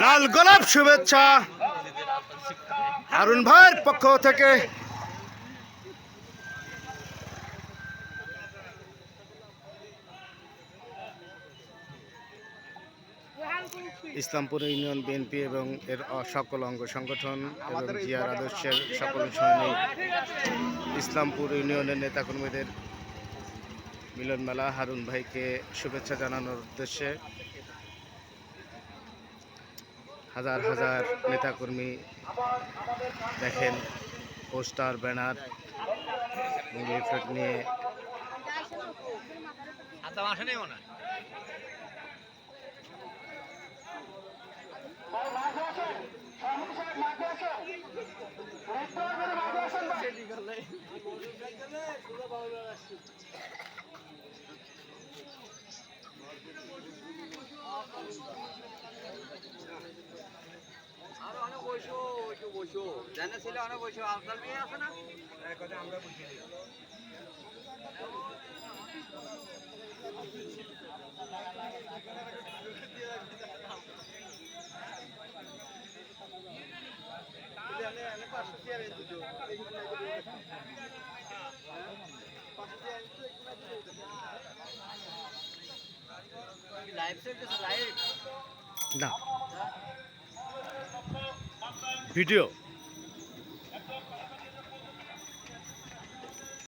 লাল গোলাপ শুভেচ্ছা। হারুন ভাইয়ের পক্ষ থেকে। ইসলামপুর ইউনিয়ন বিএনপি এবং এর সকল অঙ্গ সংগঠন এবং জিয়ার আদর্শের সকল সৈনিক ইসলামপুর ইউনিয়নের নেতাকর্মীদের মিলন মেলা হারুন ভাইকে শুভেচ্ছা জানানোর উদ্দেশ্যে। হাজার হাজার নেতাকর্মী দেখেন পোস্টার ব্যানার লিফলেট নিয়ে। আর অনেক বসো একটু বসো। জানা ছিল অনেক বসো আপনার মেয়ে আছে না? আমরা বসে লাইভ চলতেছে লাইভ না ভিডিও।